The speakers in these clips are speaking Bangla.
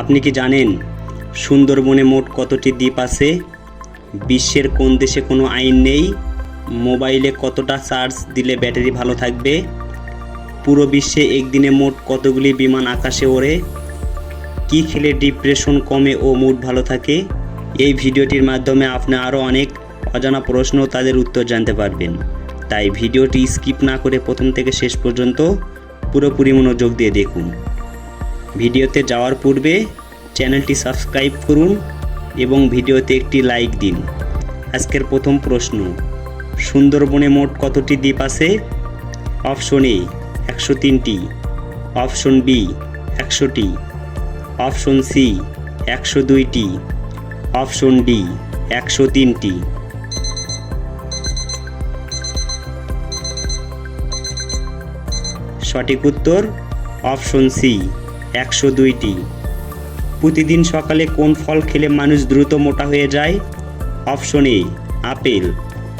আপনি কি জানেন সুন্দরবনে মোট কতটি দ্বীপ আছে? বিশ্বের কোন দেশে কোনো আইন নেই? মোবাইলে কতটা চার্জ দিলে ব্যাটারি ভালো থাকবে? পুরো বিশ্বে একদিনে মোট কতগুলি বিমান আকাশে ওড়ে? কি খেলে ডিপ্রেশন কমে ও মুড ভালো থাকে? এই ভিডিওটির মাধ্যমে আপনি আরও অনেক অজানা প্রশ্ন তাদের উত্তর জানতে পারবেন। তাই ভিডিওটি স্কিপ না করে প্রথম থেকে শেষ পর্যন্ত পুরোপুরি মনোযোগ দিয়ে দেখুন। ভিডিওতে যাওয়ার পূর্বে চ্যানেলটি সাবস্ক্রাইব করুন এবং ভিডিওতে একটি লাইক দিন। আজকের প্রথম প্রশ্ন, সুন্দরবনে মোট কতটি দ্বীপ আছে? অপশন এ, একশো তিনটি। অপশন বি, একশোটি। অপশন সি, একশো দুইটি। অপশন ডি, একশো তিনটি। সঠিক উত্তর, অপশন সি একশো দুইটি। প্রতিদিন সকালে কোন ফল খেলে মানুষ দ্রুত মোটা হয়ে যায়? Option A, apple.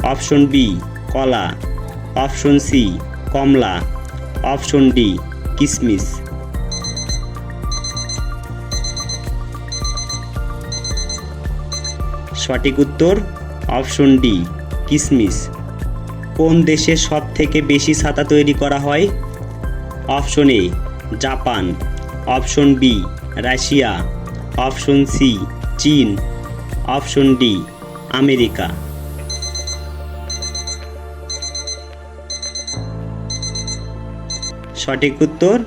Option B, কলা। অপশন সি, কমলা। অপশন ডি কিশমিশ সঠিক উত্তর, অপশন ডি কিশমিশ কোন দেশে সব থেকে বেশি ছাতা তৈরি করা হয়? Option A, Japan. Option B, Russia. Option C, চীন। Option D, America. সঠিক উত্তর,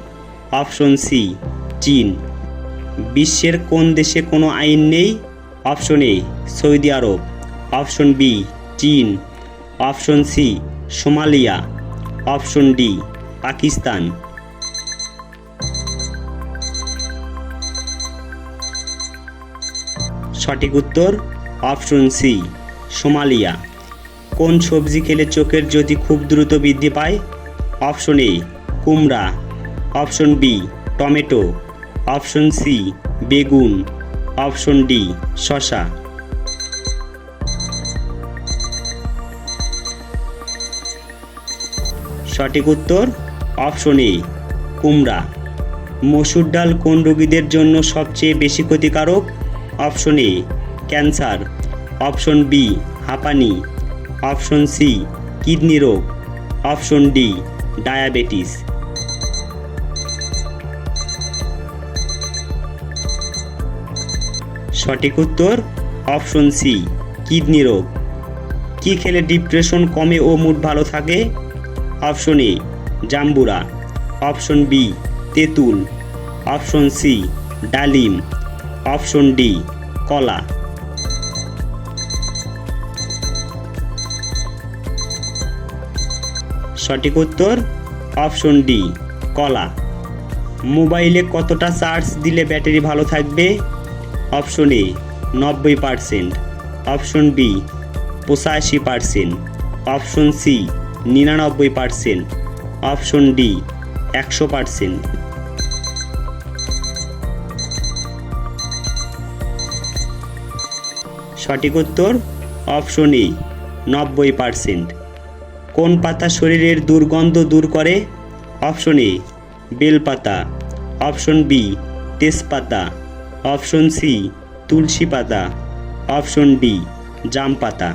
অপশন সি, চীন। বিশ্বের কোন দেশে কোনো আইন নেই? Option A, Saudi Arab. Option B, চীন। Option C, Somalia. Option D, Pakistan. সঠিক উত্তর, অপশন সি, সোমালিয়া। কোন সবজি খেলে চোখের জ্যোতি খুব দ্রুত বৃদ্ধি পায়? অপশন এ, কুমড়া। Option B, tomato. Option C, বেগুন। অপশন ডি শশা সঠিক উত্তর, অপশন এ, কুমড়া। মসুর ডাল কোন রোগীদের জন্য সবচেয়ে বেশি ক্ষতিকারক? Option A, cancer, option B, হাঁপানি, অপশন সি, কিডনি রোগ, অপশন ডি, ডায়াবেটিস। সঠিক উত্তর, অপশন সি, কিডনি রোগ। কি খেলে ডিপ্রেশন কমে ও মুড ভালো থাকে? অপশন এ, জাম্বুরা। অপশন বি, তেঁতুল। অপশন সি, ডালিম। অপশন ডি, কলা। সঠিক উত্তর, অপশন ডি, কলা। মোবাইলে কতটা চার্জ দিলে ব্যাটারি ভালো থাকবে? অপশন এ, নব্বই পারসেন্ট। অপশন বি, পঁচাশি পারসেন্ট। অপশন সি, নিরানব্বই পারসেন্ট। অপশন ডি, একশো পারসেন্ট। সঠিক উত্তর অপশন এ নব্বই পারসেন্ট কোন পাতা শরীরের দুর্গন্ধ দূর করে? অপশন এ বেলপাতা। অপশন বি তেজপাতা। অপশন সি তুলসী পাতা। অপশন ডি জাম পাতা।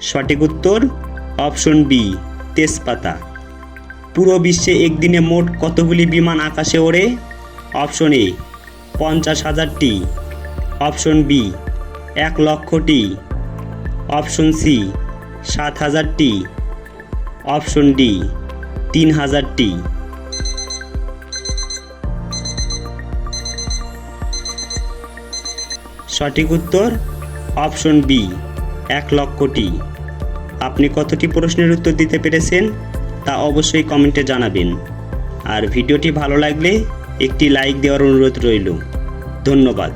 সঠিক উত্তর অপশন বি তেজপাতা। পুরো বিশ্বে একদিনে মোট কতগুলি বিমান আকাশে ওড়ে? অপশন এ, পঞ্চাশ হাজারটি। অপশন বি, এক লক্ষটি। অপশন সি, সাত হাজারটি। অপশন ডি, তিন হাজারটি। সঠিক উত্তর, অপশন বি, এক লক্ষটি। আপনি কতটি প্রশ্নের উত্তর দিতে পেরেছেন? তা অবশ্যই কমেন্টে জানাবেন। আর ভিডিওটি ভালো লাগলে একটি লাইক দেওয়ার অনুরোধ রইল। ধন্যবাদ।